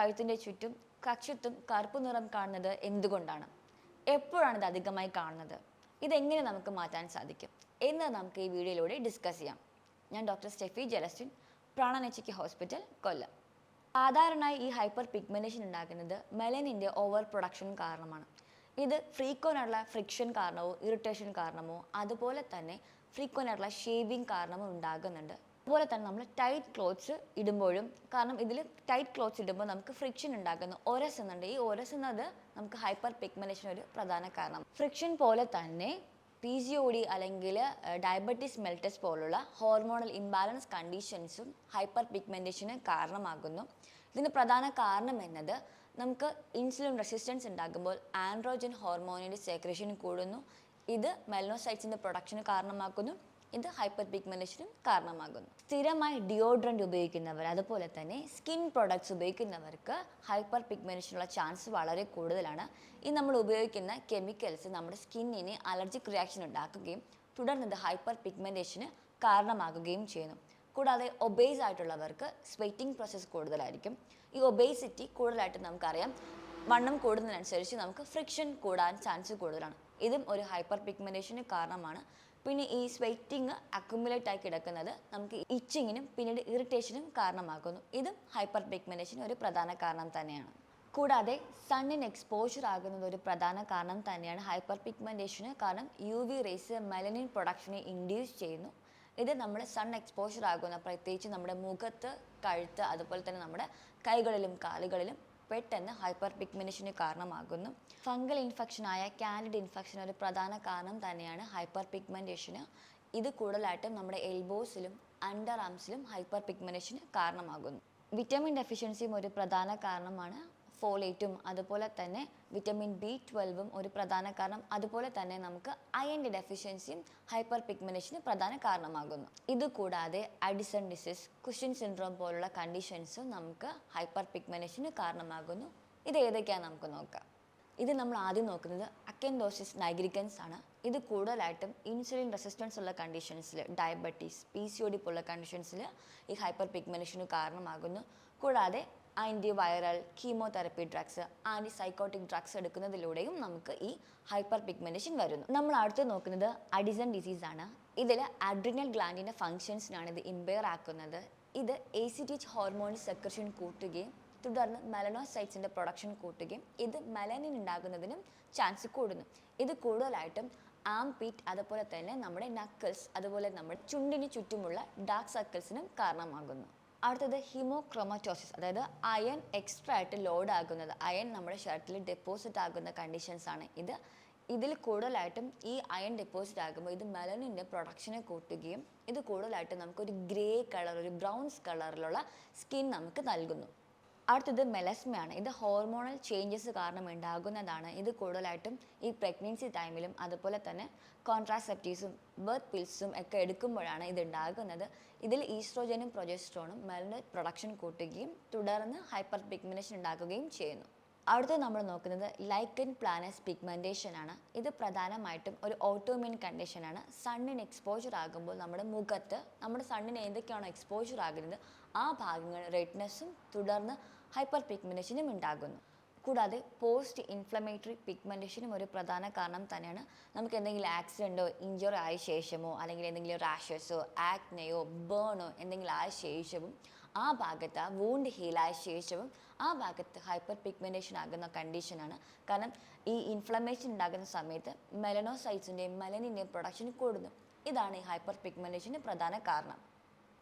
കഴുത്തിന്റെ ചുറ്റും കക്ഷത്തും കറുപ്പ് നിറം കാണുന്നത് എന്തുകൊണ്ടാണ്? എപ്പോഴാണ് ഇത് അധികമായി കാണുന്നത്? ഇതെങ്ങനെ നമുക്ക് മാറ്റാൻ സാധിക്കും? എന്ന് നമുക്ക് ഈ വീഡിയോയിലൂടെ ഡിസ്കസ് ചെയ്യാം. ഞാൻ ഡോക്ടർ സ്റ്റെഫി ജലസ്റ്റിൻ പ്രാണനച്ചിക്ക് ഹോസ്പിറ്റൽ കൊല്ലം. സാധാരണയായി ഈ ഹൈപ്പർ പിഗ്മെന്റേഷൻ ഉണ്ടാക്കുന്നത് മെലനിന്റെ ഓവർ പ്രൊഡക്ഷൻ കാരണമാണ്. ഇത് ഫ്രീക്വന്റ് ആയിട്ടുള്ള ഫ്രിക്ഷൻ കാരണമോ ഇറിറ്റേഷൻ കാരണമോ അതുപോലെ തന്നെ ഫ്രീക്വന്റ് ആയിട്ടുള്ള ഷേവിങ് കാരണമോ ഉണ്ടാകുന്നുണ്ട്. അതുപോലെ തന്നെ നമ്മൾ ടൈറ്റ് ക്ലോത്ത്സ് ഇടുമ്പോഴും കാരണം ഇതിൽ ടൈറ്റ് ക്ലോത്ത്സ് ഇടുമ്പോൾ നമുക്ക് ഫ്രിക്ഷൻ ഉണ്ടാക്കുന്നു. ഒരസ് എന്നുണ്ട് ഈ ഒരസ് എന്നത് നമുക്ക് ഹൈപ്പർ പിഗ്മെന്റേഷൻ ഒരു പ്രധാന കാരണം. ഫ്രിക്ഷൻ പോലെ തന്നെ പി ജി ഒ ഡി അല്ലെങ്കിൽ ഡയബറ്റീസ് മെൽറ്റസ് പോലുള്ള ഹോർമോണൽ ഇംബാലൻസ് കണ്ടീഷൻസും ഹൈപ്പർ പിഗ്മെന്റേഷന് കാരണമാകുന്നു. ഇതിന് പ്രധാന കാരണം എന്നത് നമുക്ക് ഇൻസുലിൻ റെസിസ്റ്റൻസ് ഉണ്ടാകുമ്പോൾ ആൻഡ്രോജൻ ഹോർമോണിന്റെ സെക്രേഷൻ കൂടുന്നു. ഇത് മെലനോസൈറ്റ്സിന്റെ പ്രൊഡക്ഷന് കാരണമാക്കുന്നു. ഇത് ഹൈപ്പർ പിഗ്മെന്റേഷനും കാരണമാകുന്നു. സ്ഥിരമായി ഡിയോഡ്രന്റ് ഉപയോഗിക്കുന്നവർ അതുപോലെ തന്നെ സ്കിൻ പ്രൊഡക്ട്സ് ഉപയോഗിക്കുന്നവർക്ക് ഹൈപ്പർ പിഗ്മെന്റേഷനുള്ള ചാൻസ് വളരെ കൂടുതലാണ്. ഈ നമ്മൾ ഉപയോഗിക്കുന്ന കെമിക്കൽസ് നമ്മുടെ സ്കിന്നിന് അലർജിക് റിയാക്ഷൻ ഉണ്ടാക്കുകയും തുടർന്ന് ഇത് ഹൈപ്പർ പിഗ്മെന്റേഷന് കാരണമാകുകയും ചെയ്യുന്നു. കൂടാതെ ഒബേസ് ആയിട്ടുള്ളവർക്ക് സ്വെറ്റിംഗ് പ്രോസസ്സ് കൂടുതലായിരിക്കും. ഈ ഒബേസിറ്റി കൂടുതലായിട്ട് നമുക്കറിയാം. വണ്ണം കൂടുന്നതിനനുസരിച്ച് നമുക്ക് ഫ്രിക്ഷൻ കൂടാൻ ചാൻസ് കൂടുതലാണ്. ഇതും ഒരു ഹൈപ്പർ പിഗ്മെന്റേഷന് കാരണമാണ്. പിന്നെ ഈ സ്വെറ്റിങ് അക്യുമുലേറ്റ് ആയി കിടക്കുന്നത് നമുക്ക് ഇച്ചിങ്ങിനും പിന്നീട് ഇറിറ്റേഷനും കാരണമാകുന്നു ഇതും ഹൈപ്പർ പിഗ്മെന്റേഷൻ ഒരു പ്രധാന കാരണം തന്നെയാണ്. കൂടാതെ സണ്ണിന് എക്സ്പോഷർ ആകുന്നത് ഒരു പ്രധാന കാരണം തന്നെയാണ് ഹൈപ്പർ പിഗ്മെന്റേഷന് കാരണം യു വി റേസ് മെലനിൻ പ്രൊഡക്ഷനെ ഇൻഡ്യൂസ് ചെയ്യുന്നു. ഇത് നമ്മൾ സൺ എക്സ്പോഷർ ആകുന്ന പ്രത്യേകിച്ച് നമ്മുടെ മുഖത്ത് കഴുത്ത് അതുപോലെ തന്നെ നമ്മുടെ കൈകളിലും കാലുകളിലും പെട്ടെന്ന് ഹൈപ്പർ പിഗ്മെന്റേഷന് കാരണമാകുന്നു. ഫംഗൽ ഇൻഫെക്ഷനായ കാൻഡിഡ് ഇൻഫെക്ഷൻ ഒരു പ്രധാന കാരണം തന്നെയാണ് ഹൈപ്പർ പിഗ്മെന്റേഷന് ഇത് കൂടുതലായിട്ടും നമ്മുടെ എൽബോസിലും അണ്ടർ ആംസിലും ഹൈപ്പർ പിഗ്മെന്റേഷന് കാരണമാകുന്നു. വിറ്റമിൻ ഡെഫിഷ്യൻസിയും ഒരു പ്രധാന കാരണമാണ് ഫോലേറ്റും അതുപോലെ തന്നെ വിറ്റമിൻ ബി ട്വൽവും ഒരു പ്രധാന കാരണം. അതുപോലെ തന്നെ നമുക്ക് അയന്റെ ഡെഫിഷ്യൻസിയും ഹൈപ്പർ പിഗ്മെന്റേഷന് പ്രധാന കാരണമാകുന്നു. ഇത് കൂടാതെ അഡിസൺ ഡിസീസ് കുഷൻ സിൻഡ്രോം പോലുള്ള കണ്ടീഷൻസും നമുക്ക് ഹൈപ്പർ പിഗ്മെന്റേഷന് കാരണമാകുന്നു. ഇത് ഏതൊക്കെയാണ് നമുക്ക് നോക്കാം. ഇത് നമ്മൾ ആദ്യം നോക്കുന്നത് അക്കൻഡോസിസ് നൈഗ്രിക്കൻസ് ആണ്. ഇത് കൂടുതലായിട്ടും ഇൻസുലിൻ റെസിസ്റ്റൻസ് ഉള്ള കണ്ടീഷൻസിൽ diabetes P C O D പോലുള്ള കണ്ടീഷൻസിൽ ഈ ഹൈപ്പർ പിഗ്മെന്റേഷന് കാരണമാകുന്നു. കൂടാതെ anti viral chemotherapy drugs anti psychotic drugs എടുക്കുന്നതിലൂടെയും നമുക്ക് ഈ ഹൈപ്പർ പിഗ്മെന്റേഷൻ വരുന്നു. നമ്മൾ അടുത്ത് നോക്കുന്നത് അഡിസൺ ഡിസീസ് ആണ്. ഇതിൽ അഡ്രിനൽ ഗ്ലാൻഡിന്റെ ഫങ്ഷൻസിനാണ് ഇത് ഇമ്പയർ ആക്കുന്നത്. ഇത് A C T H hormone secretion കൂട്ടുകയും തുടർന്ന് മെലനോസൈറ്റ്സിന്റെ പ്രൊഡക്ഷൻ കൂട്ടുകയും ഇത് മെലനിൻ ഉണ്ടാകുന്നതിനും ചാൻസ് കൂടുന്നു. ഇത് കൂടുതലായിട്ടും ആം പീറ്റ് അതുപോലെ തന്നെ നമ്മുടെ നക്കിൾസ് അതുപോലെ നമ്മുടെ ചുണ്ടിന് ചുറ്റുമുള്ള ഡാർക്ക് സർക്കിൾസിനും കാരണമാകുന്നു. അടുത്തത് ഹിമോക്രോമറ്റോസിസ് അതായത് അയൺ എക്സ്ട്രാ ആയിട്ട് ലോഡ് ആകുന്നത്. അയൺ നമ്മുടെ ശരീരത്തിൽ ഡെപ്പോസിറ്റ് ആകുന്ന കണ്ടീഷൻസ് ആണ്. ഇത് ഇതിൽ കൂടുതലായിട്ടും ഈ അയൺ ഡെപ്പോസിറ്റ് ആകുമ്പോൾ ഇത് മെലനിന്റെ പ്രൊഡക്ഷനെ കൂട്ടുകയും ഇത് കൂടുതലായിട്ട് നമുക്കൊരു ഗ്രേ കളർ ഒരു ബ്രൗൺസ് കളറിലുള്ള സ്കിൻ നമുക്ക് നൽകുന്നു. അടുത്തത് മെലസ്മയാണ്. ഇത് ഹോർമോണൽ ചേഞ്ചസ് കാരണം ഉണ്ടാകുന്നതാണ്. ഇത് കൂടുതലായിട്ടും ഈ പ്രഗ്നൻസി ടൈമിലും അതുപോലെ തന്നെ കോൺട്രാസെപ്റ്റീവ്സും ബർത്ത് പിൽസും ഒക്കെ എടുക്കുമ്പോഴാണ് ഇത് ഉണ്ടാകുന്നത്. ഇതിൽ ഈസ്ട്രോജനും പ്രൊജസ്ട്രോണും മെലിന്റെ പ്രൊഡക്ഷൻ കൂട്ടുകയും തുടർന്ന് ഹൈപ്പർ പിഗ്മെന്റേഷൻ ഉണ്ടാക്കുകയും ചെയ്യുന്നു. അടുത്ത് നമ്മൾ നോക്കുന്നത് ലൈക്കൻ പ്ലാനസ് പിഗ്മെന്റേഷൻ ആണ്. ഇത് പ്രധാനമായിട്ടും ഒരു ഓട്ടോമിയൻ കണ്ടീഷനാണ് സണ്ണിന് എക്സ്പോജർ ആകുമ്പോൾ നമ്മുടെ മുഖത്ത് നമ്മുടെ സണ്ണിന് എന്തൊക്കെയാണോ എക്സ്പോജർ ആകുന്നത് ആ ഭാഗങ്ങൾ റെഡ്നെസ്സും തുടർന്ന് ഹൈപ്പർ പിഗ്മെന്റേഷനും ഉണ്ടാകുന്നു. കൂടാതെ പോസ്റ്റ് ഇൻഫ്ലമേറ്ററി പിഗ്മെന്റേഷനും ഒരു പ്രധാന കാരണം തന്നെയാണ്. നമുക്ക് എന്തെങ്കിലും ആക്സിഡന്റോ ഇഞ്ചുറി ആയ ശേഷമോ അല്ലെങ്കിൽ എന്തെങ്കിലും റാഷസോ ആക്നെയോ ബേണോ എന്തെങ്കിലും ആയ ശേഷവും ആ ഭാഗത്ത് ആ വൂണ്ട് ഹീലായ ശേഷവും ആ ഭാഗത്ത് ഹൈപ്പർ പിഗ്മെന്റേഷൻ ആകുന്ന കണ്ടീഷനാണ് കാരണം ഈ ഇൻഫ്ലമേഷൻ ഉണ്ടാകുന്ന സമയത്ത് മെലനോസൈറ്റ്സിന്റെയും മെലനിന്റെയും പ്രൊഡക്ഷൻ കൂടുന്നു. ഇതാണ് ഈ ഹൈപ്പർ പിഗ്മെന്റേഷന്റെ പ്രധാന കാരണം.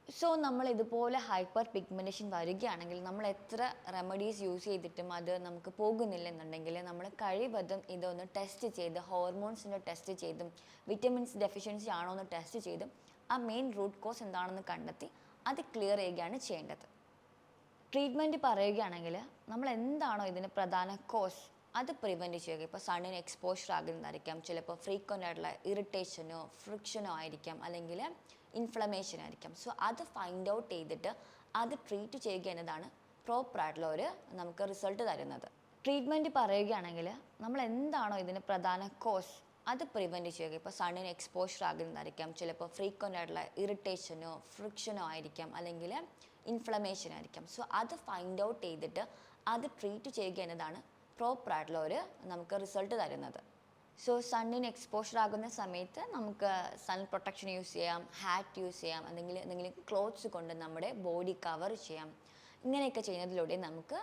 സോ നമ്മൾ ഇതുപോലെ ഹൈപ്പർ പിഗ്മെന്റേഷൻ വരികയാണെങ്കിൽ നമ്മൾ എത്ര റെമഡീസ് യൂസ് ചെയ്തിട്ടും അത് നമുക്ക് പോകുന്നില്ലെന്നുണ്ടെങ്കിൽ നമ്മൾ കഴിവതും ഇതൊന്ന് ടെസ്റ്റ് ചെയ്ത് ഹോർമോൺസിന്റെ ടെസ്റ്റ് ചെയ്തും വിറ്റമിൻസ് ഡെഫിഷ്യൻസി ആണോ എന്ന് ടെസ്റ്റ് ചെയ്തും ആ മെയിൻ റൂട്ട് കോസ് എന്താണെന്ന് കണ്ടെത്തി അത് ക്ലിയർ ചെയ്യുകയാണ് ചെയ്യേണ്ടത്. ട്രീറ്റ്മെന്റ് പറയുകയാണെങ്കിൽ നമ്മൾ എന്താണോ ഇതിന് പ്രധാന കോസ് അത് പ്രിവെന്റ് ചെയ്യുക. ഇപ്പോൾ സണ്ണിന് എക്സ്പോഷർ ആകുന്നതായിരിക്കാം. ചിലപ്പോൾ ഫ്രീക്വന്റ് ആയിട്ടുള്ള ഇറിറ്റേഷനോ ഫ്രിക്ഷനോ ആയിരിക്കാം. അല്ലെങ്കിൽ ഇൻഫ്ലമേഷൻ ആയിരിക്കാം. സോ അത് ഫൈൻഡ് ഔട്ട് ചെയ്തിട്ട് അത് ട്രീറ്റ് ചെയ്യുക എന്നതാണ് പ്രോപ്പറായിട്ടുള്ള ഒരു നമുക്ക് റിസൾട്ട് തരുന്നത്. ട്രീറ്റ്മെന്റ് പറയുകയാണെങ്കിൽ നമ്മൾ എന്താണോ ഇതിന് പ്രധാന കോസ് അത് പ്രിവെന്റ് ചെയ്യുക. ഇപ്പോൾ സണ്ണിന് എക്സ്പോഷർ ആകുന്നതായിരിക്കാം. ചിലപ്പോൾ ഫ്രീക്വന്റ് ആയിട്ടുള്ള ഇറിറ്റേഷനോ ഫ്രിക്ഷനോ ആയിരിക്കാം. അല്ലെങ്കിൽ ഇൻഫ്ലമേഷൻ ആയിരിക്കാം. സോ അത് ഫൈൻഡ് ഔട്ട് ചെയ്തിട്ട് അത് ട്രീറ്റ് ചെയ്യുക എന്നതാണ് പ്രോപ്പറായിട്ടുള്ള ഒരു നമുക്ക് റിസൾട്ട് തരുന്നത്. സോ സണ്ണിന് എക്സ്പോഷർ ആകുന്ന സമയത്ത് നമുക്ക് സൺ പ്രൊട്ടക്ഷൻ യൂസ് ചെയ്യാം ഹാറ്റ് യൂസ് ചെയ്യാം അല്ലെങ്കിൽ എന്തെങ്കിലും ക്ലോത്ത്സ് കൊണ്ട് നമ്മുടെ ബോഡി കവർ ചെയ്യാം. ഇങ്ങനെയൊക്കെ ചെയ്യുന്നതിലൂടെ നമുക്ക്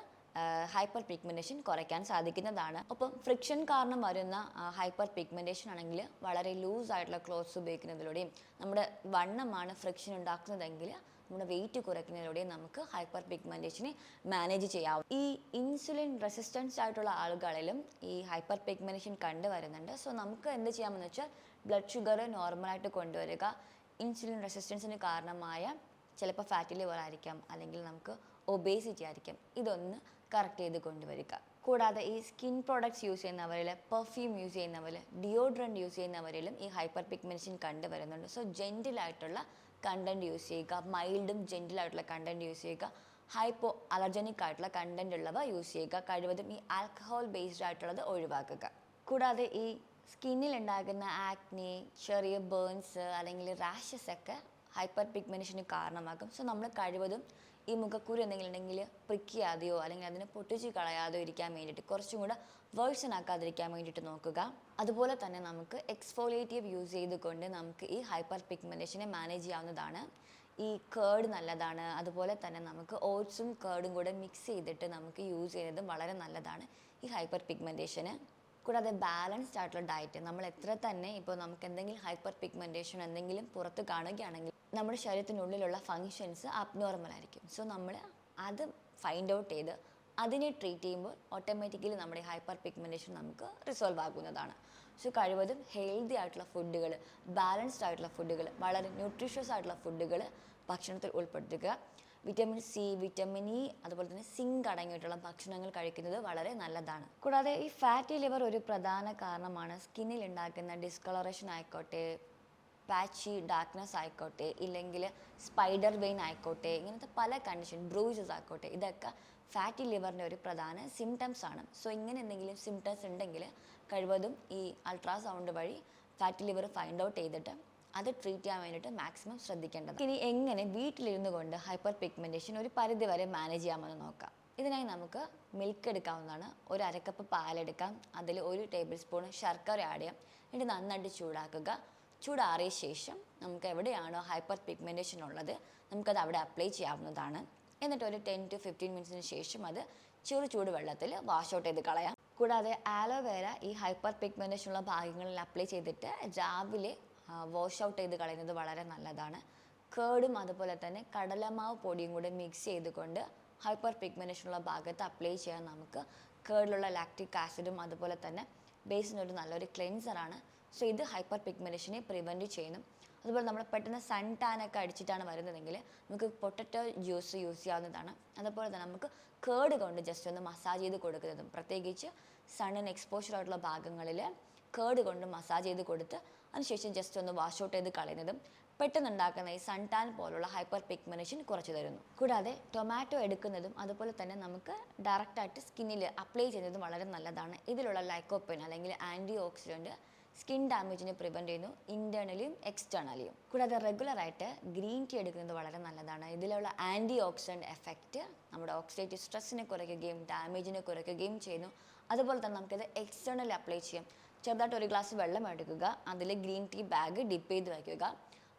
ഹൈപ്പർ പിഗ്മെന്റേഷൻ കുറയ്ക്കാൻ സാധിക്കുന്നതാണ്. അപ്പം ഫ്രിക്ഷൻ കാരണം വരുന്ന ഹൈപ്പർ പിഗ്മെന്റേഷൻ ആണെങ്കിൽ വളരെ ലൂസ് ആയിട്ടുള്ള ക്ലോത്ത്സ് ഉപയോഗിക്കുന്നതിലൂടെയും നമ്മുടെ വണ്ണമാണ് ഫ്രിക്ഷൻ ഉണ്ടാക്കുന്നതെങ്കിൽ നമ്മുടെ വെയിറ്റ് കുറയ്ക്കുന്നതിലൂടെ നമുക്ക് ഹൈപ്പർ പിഗ്മെന്റേഷനെ മാനേജ് ചെയ്യാവും ഈ ഇൻസുലിൻ റെസിസ്റ്റൻസ് ആയിട്ടുള്ള ആളുകളിലും ഈ ഹൈപ്പർ പിഗ്മെന്റേഷൻ കണ്ടുവരുന്നുണ്ട് സോ നമുക്ക് എന്ത് ചെയ്യാമെന്ന് വെച്ചാൽ ബ്ലഡ് ഷുഗർ നോർമലായിട്ട് കൊണ്ടുവരിക. ഇൻസുലിൻ റെസിസ്റ്റൻസിന് കാരണമായ ചിലപ്പോൾ ഫാറ്റി ലിവർ ആയിരിക്കാം അല്ലെങ്കിൽ നമുക്ക് ഒബേസിറ്റി ആയിരിക്കാം. ഇതൊന്ന് കറക്റ്റ് ചെയ്ത് കൊണ്ടുവരിക. കൂടാതെ ഈ സ്കിൻ പ്രോഡക്ട്സ് യൂസ് ചെയ്യുന്നവരിൽ പെർഫ്യൂം യൂസ് ചെയ്യുന്നവരിൽ ഡിയോഡ്രന്റ് യൂസ് ചെയ്യുന്നവരിലും ഈ ഹൈപ്പർ പിഗ്മെൻഷൻ കണ്ടുവരുന്നുണ്ട് സോ ജെന്റിലായിട്ടുള്ള കണ്ടന്റ് യൂസ് ചെയ്യുക മൈൽഡും ജെന്റിലായിട്ടുള്ള കണ്ടന്റ് യൂസ് ചെയ്യുക ഹൈപ്പോ അലർജനിക് ആയിട്ടുള്ള കണ്ടന്റ് ഉള്ളവ യൂസ് ചെയ്യുക കഴിവതും ഈ ആൽക്കഹോൾ ബേസ്ഡ് ആയിട്ടുള്ളത് ഒഴിവാക്കുക. കൂടാതെ ഈ സ്കിന്നിൽ ഉണ്ടാകുന്ന ആക്നി ചെറിയ ബേൺസ് അല്ലെങ്കിൽ റാഷസ് ഒക്കെ ഹൈപ്പർ പിഗ്മെന്റേഷന് കാരണമാകും. സോ നമ്മൾ കഴിവതും ഈ മുഖക്കുരു എന്തെങ്കിലും ഉണ്ടെങ്കിൽ പ്രിക്കാതെയോ അല്ലെങ്കിൽ അതിനെ പൊട്ടിച്ച് കളയാതെയോ ഇരിക്കാൻ വേണ്ടിയിട്ട് കുറച്ചും കൂടെ വേഴ്സൺ ആക്കാതിരിക്കാൻ വേണ്ടിയിട്ട് നോക്കുക. അതുപോലെ തന്നെ നമുക്ക് എക്സ്ഫോളിയേറ്റീവ് യൂസ് ചെയ്തുകൊണ്ട് നമുക്ക് ഈ ഹൈപ്പർ പിഗ്മെന്റേഷനെ മാനേജ് ചെയ്യാവുന്നതാണ്. ഈ കേർഡ് നല്ലതാണ്. അതുപോലെ തന്നെ നമുക്ക് ഓട്സും കേർഡും കൂടെ മിക്സ് ചെയ്തിട്ട് നമുക്ക് യൂസ് ചെയ്യുന്നതും വളരെ നല്ലതാണ് ഈ ഹൈപ്പർ പിഗ്മെന്റേഷന് കൂടാതെ ബാലൻസ്ഡ് ആയിട്ടുള്ള ഡയറ്റ് നമ്മൾ എത്ര തന്നെ ഇപ്പോൾ നമുക്ക് എന്തെങ്കിലും ഹൈപ്പർ പിഗ്മെന്റേഷൻ എന്തെങ്കിലും പുറത്ത് കാണുകയാണെങ്കിൽ നമ്മുടെ ശരീരത്തിനുള്ളിലുള്ള ഫങ്ഷൻസ് അബ്നോർമൽ ആയിരിക്കും. സോ നമ്മൾ അത് ഫൈൻഡ് ഔട്ട് ചെയ്ത് അതിനെ ട്രീറ്റ് ചെയ്യുമ്പോൾ ഓട്ടോമാറ്റിക്കലി നമ്മുടെ ഹൈപ്പർ പിഗ്മെന്റേഷൻ നമുക്ക് റിസോൾവ് ആകുന്നതാണ്. സോ കഴിവതും ഹെൽത്തി ആയിട്ടുള്ള ഫുഡുകൾ ബാലൻസ്ഡ് ആയിട്ടുള്ള ഫുഡുകൾ വളരെ ന്യൂട്രീഷ്യസ് ആയിട്ടുള്ള ഫുഡുകൾ ഭക്ഷണത്തിൽ ഉൾപ്പെടുത്തുക. വിറ്റമിൻ സി വിറ്റാമിൻ ഇ അതുപോലെ തന്നെ സിങ്ക് അടങ്ങിയിട്ടുള്ള ഭക്ഷണങ്ങൾ കഴിക്കുന്നത് വളരെ നല്ലതാണ്. കൂടാതെ ഈ ഫാറ്റി ലിവർ ഒരു പ്രധാന കാരണമാണ്. സ്കിന്നിൽ ഉണ്ടാക്കുന്ന ഡിസ്കളറേഷൻ ആയിക്കോട്ടെ പാച്ചി ഡാർക്ക്നെസ് ആയിക്കോട്ടെ ഇല്ലെങ്കിൽ സ്പൈഡർ വെയിൻ ആയിക്കോട്ടെ ഇങ്ങനത്തെ പല കണ്ടീഷൻ ബ്രൂസസ് ആയിക്കോട്ടെ ഇതൊക്കെ ഫാറ്റി ലിവറിന്റെ ഒരു പ്രധാന സിംറ്റംസ് ആണ്. സോ ഇങ്ങനെ എന്തെങ്കിലും സിംറ്റംസ് ഉണ്ടെങ്കിൽ കഴിവതും ഈ അൾട്രാസൗണ്ട് വഴി ഫാറ്റി ലിവർ ഫൈൻഡ് ഔട്ട് ചെയ്തിട്ട് അത് ട്രീറ്റ് ചെയ്യാൻ വേണ്ടിയിട്ട് മാക്സിമം ശ്രദ്ധിക്കേണ്ടത് ഇനി എങ്ങനെ വീട്ടിലിരുന്നു കൊണ്ട് ഹൈപ്പർ പിഗ്മെന്റേഷൻ ഒരു പരിധി വരെ മാനേജ് ചെയ്യാമെന്ന് നോക്കാം. ഇതിനായി നമുക്ക് മിൽക്ക് എടുക്കാവുന്നതാണ്. ഒരു അരക്കപ്പ് പാലെടുക്കാം അതിൽ ഒരു ടേബിൾ സ്പൂൺ ശർക്കര ആഡ് ചെയ്യാം. എന്നിട്ട് നന്നായിട്ട് ചൂടാക്കുക. ചൂടാറിയ ശേഷം നമുക്ക് എവിടെയാണോ ഹൈപ്പർ പിഗ്മെന്റേഷൻ ഉള്ളത് നമുക്കത് അവിടെ അപ്ലൈ ചെയ്യാവുന്നതാണ്. എന്നിട്ട് ഒരു ടെൻ ടു ഫിഫ്റ്റീൻ മിനിറ്റ്സിന് ശേഷം അത് ചെറു ചൂട് വെള്ളത്തിൽ വാഷ് ഔട്ട് ചെയ്ത് കളയാം. കൂടാതെ ആലോവേര ഈ ഹൈപ്പർ പിഗ്മെന്റേഷൻ ഉള്ള ഭാഗങ്ങളിൽ അപ്ലൈ ചെയ്തിട്ട് രാവിലെ വാഷ് ഔട്ട് ചെയ്ത് കളയുന്നത് വളരെ നല്ലതാണ്. കേടും അതുപോലെ തന്നെ കടലമാവ് പൊടിയും കൂടെ മിക്സ് ചെയ്തുകൊണ്ട് ഹൈപ്പർ പിഗ്മെന്റേഷൻ ഉള്ള ഭാഗത്ത് അപ്ലൈ ചെയ്യാൻ നമുക്ക് കേടിലുള്ള ലാക്റ്റിക് ആസിഡും അതുപോലെ തന്നെ ബേസിനൊരു നല്ലൊരു ക്ലെൻസറാണ് സോ ഇത് ഹൈപ്പർ പിഗ്മെന്റേഷനെ പ്രിവെന്റ് ചെയ്യുന്നു. അതുപോലെ നമ്മൾ പെട്ടെന്ന് സൺ ടാൻ ഒക്കെ അടിച്ചിട്ടാണ് വരുന്നതെങ്കിൽ നമുക്ക് പൊട്ടറ്റോ ജ്യൂസ് യൂസ് ചെയ്യാവുന്നതാണ്. അതുപോലെ തന്നെ നമുക്ക് കേട് കൊണ്ട് ജസ്റ്റ് ഒന്ന് മസാജ് ചെയ്ത് കൊടുക്കുന്നതും പ്രത്യേകിച്ച് സണ്ണിന് എക്സ്പോഷർ ആയിട്ടുള്ള ഭാഗങ്ങളിൽ കേട് കൊണ്ട് മസാജ് ചെയ്ത് കൊടുത്ത് അതിനുശേഷം ജസ്റ്റ് ഒന്ന് വാഷ് ഔട്ട് ചെയ്ത് കളയുന്നതും പെട്ടെന്ന് ഉണ്ടാക്കുന്ന ഈ സൺ ടാൻ പോലുള്ള ഹൈപ്പർ പിഗ്മെന്റേഷൻ കുറച്ച് തരുന്നു. കൂടാതെ ടൊമാറ്റോ എടുക്കുന്നതും അതുപോലെ തന്നെ നമുക്ക് ഡയറക്റ്റായിട്ട് സ്കിന്നിൽ അപ്ലൈ ചെയ്യുന്നതും വളരെ നല്ലതാണ്. ഇതിലുള്ള ലൈക്കോപ്പിൻ അല്ലെങ്കിൽ ആന്റി ഓക്സിഡന്റ് സ്കിൻ ഡാമേജിനെ പ്രിവെന്റ് ചെയ്യുന്നു ഇന്റേർണലിയും എക്സ്റ്റേണലിയും കൂടാതെ റെഗുലറായിട്ട് ഗ്രീൻ ടീ എടുക്കുന്നത് വളരെ നല്ലതാണ്. ഇതിലുള്ള ആന്റി ഓക്സിഡന്റ് എഫക്റ്റ് നമ്മുടെ ഓക്സിഡേറ്റീവ് സ്ട്രെസ്സിനെ കുറയ്ക്കുകയും ഡാമേജിനെ കുറയ്ക്കുകയും ചെയ്യുന്നു. അതുപോലെ തന്നെ നമുക്കിത് എക്സ്റ്റേണലി അപ്ലൈ ചെയ്യാം. ചെറുതായിട്ട് ഒരു ഗ്ലാസ് വെള്ളം എടുക്കുക. അതിൽ ഗ്രീൻ ടീ ബാഗ് ഡിപ്പ് ചെയ്ത് വയ്ക്കുക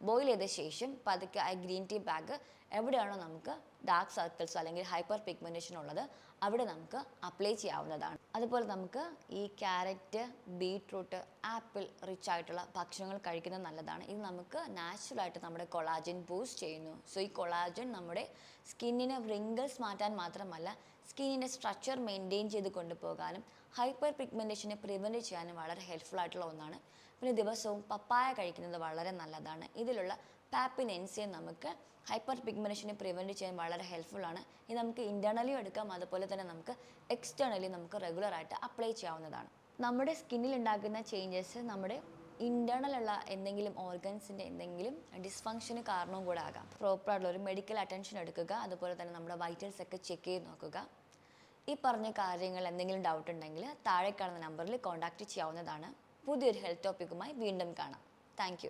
ബോയിൽ ചെയ്ത ശേഷം പതുക്കെ ആ ഗ്രീൻ ടീ ബാഗ് എവിടെയാണോ നമുക്ക് ഡാർക്ക് സർക്കിൾസ് അല്ലെങ്കിൽ ഹൈപ്പർ പിഗ്മെന്റേഷൻ ഉള്ളത് അവിടെ നമുക്ക് അപ്ലൈ ചെയ്യാവുന്നതാണ്. അതുപോലെ നമുക്ക് ഈ ക്യാരറ്റ് ബീട്രൂട്ട് ആപ്പിൾ റിച്ച് ആയിട്ടുള്ള ഭക്ഷണങ്ങൾ കഴിക്കുന്നത് നല്ലതാണ്. ഇത് നമുക്ക് നാച്ചുറലായിട്ട് നമ്മുടെ കൊളാജൻ ബൂസ്റ്റ് ചെയ്യുന്നു. സോ ഈ കൊളാജൻ നമ്മുടെ സ്കിന്നിന് റിങ്കിൾസ് മാറ്റാൻ മാത്രമല്ല സ്കിന്നിന്റെ സ്ട്രക്ചർ മെയിന്റെയിൻ ചെയ്ത് കൊണ്ടുപോകാനും ഹൈപ്പർ പിഗ്മെന്റേഷനെ പ്രിവെന്റ് ചെയ്യാനും വളരെ ഹെൽപ്ഫുൾ ആയിട്ടുള്ള ഒന്നാണ്. പിന്നെ ദിവസവും പപ്പായ കഴിക്കുന്നത് വളരെ നല്ലതാണ്. ഇതിലുള്ള പാപ്പിൻ എൻസിയം നമുക്ക് ഹൈപ്പർ പിഗ്മെന്റേഷനെ പ്രിവെന്റ് ചെയ്യാൻ വളരെ ഹെൽപ്ഫുൾ ആണ്. ഇത് നമുക്ക് ഇന്റേർണലിയും എടുക്കാം. അതുപോലെ തന്നെ നമുക്ക് എക്സ്റ്റേണലി നമുക്ക് റെഗുലറായിട്ട് അപ്ലൈ ചെയ്യാവുന്നതാണ്. നമ്മുടെ സ്കിന്നിൽ ഉണ്ടാകുന്ന ചേഞ്ചസ് നമ്മുടെ ഇന്റേർണൽ ഉള്ള എന്തെങ്കിലും ഓർഗൻസിന്റെ എന്തെങ്കിലും ഡിസ്ഫങ്ഷന് കാരണവും കൂടെ ആകാം. പ്രോപ്പറായിട്ടുള്ള ഒരു മെഡിക്കൽ അറ്റൻഷൻ എടുക്കുക. അതുപോലെ തന്നെ നമ്മുടെ വൈറ്റൽസ് ഒക്കെ ചെക്ക് ചെയ്ത് നോക്കുക. ഈ പറഞ്ഞ കാര്യങ്ങൾ എന്തെങ്കിലും ഡൗട്ട് ഉണ്ടെങ്കിൽ താഴെ കാണുന്ന നമ്പറിൽ കോൺടാക്റ്റ് ചെയ്യാവുന്നതാണ്. പുതിയൊരു ഹെൽത്ത് ടോപ്പിക്കുമായി വീണ്ടും കാണാം. താങ്ക്